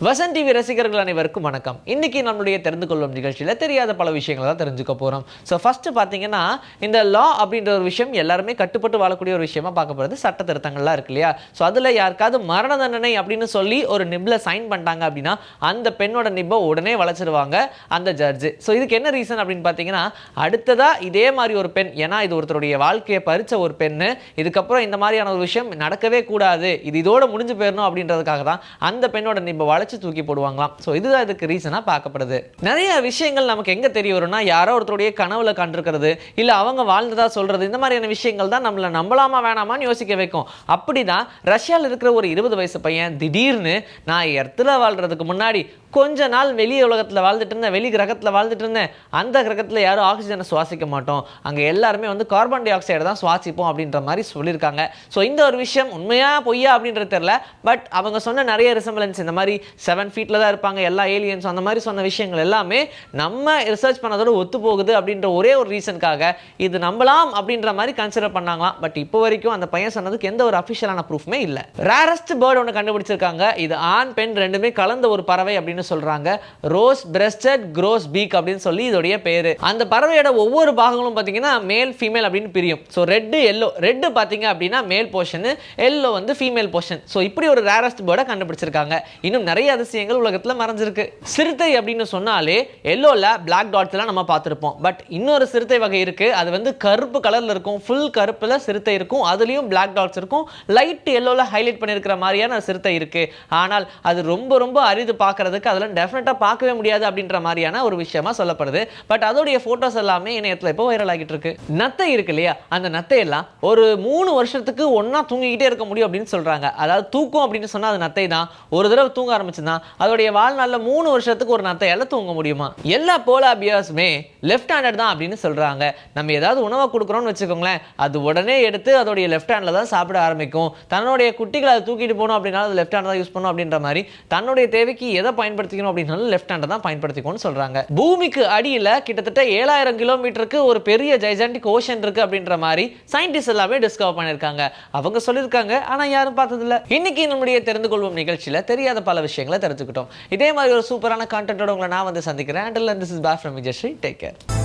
Vasan TV ரசிகர்கள் அனைவருக்கும் வணக்கம். இன்னைக்கு நம்மளுடைய தெரிந்து கொள்ளும் நிகழ்ச்சியில் தெரியாத பல விஷயங்களை தான் தெரிஞ்சுக்க போகிறோம் ஸோ ஃபஸ்ட்டு பார்த்தீங்கன்னா இந்த லா அப்படின்ற ஒரு விஷயம் எல்லாருமே கட்டுப்பட்டு வாழக்கூடிய ஒரு விஷயமா பார்க்க போகிறது சட்ட திருத்தங்கள்லாம் இருக்கு இல்லையா? ஸோ அதில் யாருக்காவது மரண தண்டனை அப்படின்னு சொல்லி ஒரு நிப்பில் சைன் பண்ணிட்டாங்க அப்படின்னா அந்த பெண்ணோட நிப்பை உடனே வளைச்சிருவாங்க அந்த ஜட்ஜு ஸோ இதுக்கு என்ன ரீசன் அப்படின்னு பார்த்தீங்கன்னா அடுத்ததாக இதே மாதிரி ஒரு பெண் ஏன்னா இது ஒருத்தருடைய வாழ்க்கையை பறிச்ச ஒரு பெண்ணு இதுக்கப்புறம் இந்த மாதிரியான ஒரு விஷயம் நடக்கவே கூடாது இது இதோட முடிஞ்சு போயிடணும் அப்படின்றதுக்காக தான் அந்த பெண்ணோட நிப்பை வளைச்சு தூக்கி போடுவாங்களாம். ஸோ இதுதான் இதுக்கு ரீசனாக பார்க்கப்படுது. நிறைய விஷயங்கள் நமக்கு எங்கே தெரிய வரும்னா யாரோ ஒருத்தருடைய கனவுல கண்டிருக்கிறது இல்லை அவங்க வாழ்ந்ததா சொல்றது இந்த மாதிரியான விஷயங்கள் தான் நம்மளை நம்பலாமா வேணாமான்னு யோசிக்க வைக்கும். அப்படி தான் ரஷ்யாவில் இருக்கிற ஒரு இருபது வயசு பையன் திடீர்னு நான் எர்த்தில் வாழ்றதுக்கு முன்னாடி கொஞ்ச நாள் வெளி உலகத்தில் வாழ்ந்துட்டு இருந்தேன் வெளி கிரகத்தில் வாழ்ந்துட்டு இருந்தேன். அந்த கிரகத்தில் யாரும் ஆக்சிஜனை சுவாசிக்க மாட்டோம். அங்கே எல்லாருமே வந்து கார்பன் டை ஆக்சைடை தான் சுவாசிப்போம் அப்படின்ற மாதிரி சொல்லியிருக்காங்க. ஸோ இந்த ஒரு விஷயம் உண்மையா பொய்யா அப்படின்றது தெரில பட் அவங்க சொன்ன நிறைய ரிசம்பலன்ஸ் இந்த மாதிரி செவன் ஃபீட்டில் தான் இருப்பாங்க எல்லா ஏலியன்ஸ் அந்த மாதிரி சொன்ன விஷயங்கள் எல்லாமே நம்ம ரிசர்ச் பண்ணதோட ஒத்து போகுது அப்படின்ற ஒரே ஒரு ரீசனுக்காக இது நம்பலாம் அப்படின்ற மாதிரி கன்சிடர் பண்ணாங்களாம். பட் இப்போ வரைக்கும் அந்த பையன் சொன்னதுக்கு எந்த ஒரு அஃபிஷியலான ப்ரூஃப்மே இல்லை. ரேரஸ்ட் பேர்டு ஒன்று கண்டுபிடிச்சிருக்காங்க. இது ஆண் பெண் ரெண்டுமே கலந்த ஒரு பறவை அப்படின்னு சொல்கிறாங்க ரோஸ் பிரஸ்டட் க்ரோஸ் பீக் அப்படின்னு சொல்லி இதோடைய பேர். அந்த பறவையோட ஒவ்வொரு பாகங்களும் பார்த்தீங்கன்னா மேல் ஃபீமேல் அப்படின்னு பிரியும். ஸோ ரெட்டு எல்லோ ரெட்டு பார்த்தீங்க அப்படின்னா மேல் போர்ஷன் எல்லோ வந்து ஃபீமேல் போர்ஷன் ஸோ இப்படி ஒரு ரேரஸ்ட் பேர்டை கண்டுபிடிச்சிருக்காங்க. இன்னும் நிறைய அதிசயங்கள் உலகத்தில் மறைஞ்சிருக்கு. சிறுத்தை அப்படின்னு சொன்னாலே எல்லோவில் பிளாக் டாட்ஸ்லாம் நம்ம பார்த்துருப்போம். பட் இன்னொரு சிறுத்தை வகை இருக்குது அது வந்து கருப்பு கலரில் இருக்கும். ஃபுல் கருப்பில் சிறுத்தை இருக்கும். அதுலேயும் பிளாக் டாட்ஸ் இருக்கும். லைட் எல்லோவில் ஹைலைட் பண்ணியிருக்கிற மாதிரியான சிறுத்தை இருக்குது ஆனால் அது ரொம்ப ரொம்ப அரிது பார்க்குறதுக்கு அதெல்லாம் டெஃபினட்டாக பார்க்கவே முடியாது அப்படின்ற மாதிரியான ஒரு விஷயமா சொல்லப்படுது. பட் அதோடைய ஃபோட்டோஸ் எல்லாமே இணையத்தில் இப்போ வைரல் ஆகிட்டு இருக்கு. நத்தை இருக்கு இல்லையா? அந்த நத்தையெல்லாம் ஒரு மூணு வருஷத்துக்கு ஒன்றா தூங்கிக்கிட்டே இருக்க முடியும் அப்படின்னு சொல்கிறாங்க அதாவது தூக்கம் அப்படின்னு சொன்னால் அது நத்தை தான் ஒரு தடவை தூங்க ஆரம்பிச்சு ஆரம்பிச்சுன்னா அதோடைய வாழ்நாளில் மூணு வருஷத்துக்கு ஒரு நத்தையால தூங்க முடியுமா? எல்லா போலா பியர்ஸுமே லெஃப்ட் ஹேண்டட் தான் அப்படின்னு சொல்றாங்க. நம்ம ஏதாவது உணவை கொடுக்குறோம்னு வச்சுக்கோங்களேன் அது உடனே எடுத்து அதோடைய லெஃப்ட் ஹேண்டில் தான் சாப்பிட ஆரம்பிக்கும். தன்னுடைய குட்டிகளை அதை தூக்கிட்டு போகணும் அப்படின்னா அது லெஃப்ட் ஹேண்ட் தான் யூஸ் பண்ணும் அப்படின்ற மாதிரி தன்னுடைய தேவைக்கு எதை பயன்படுத்திக்கணும் அப்படின்னாலும் லெஃப்ட் ஹேண்டை தான் பயன்படுத்திக்கணும்னு சொல்றாங்க. பூமிக்கு அடியில் கிட்டத்தட்ட ஏழாயிரம் கிலோமீட்டருக்கு ஒரு பெரிய ஜைஜாண்டிக் ஓஷன் இருக்கு அப்படின்ற மாதிரி சயின்டிஸ்ட் எல்லாமே டிஸ்கவர் பண்ணியிருக்காங்க. அவங்க சொல்லியிருக்காங்க ஆனால் யாரும் பார்த்ததில்ல. இன்னைக்கு நம்முடைய தெரிந்து கொள்வோம் நிகழ்ச்சியில் தெரியாத பல விஷயங்கள். தெரிஞ்சுக்கிட்டோம் இதே மாதிரி ஒரு சூப்பரான கான்டென்ட்டோட உங்களை நான் வந்து சந்திக்கிறேன். And this is back from Vijayasri take care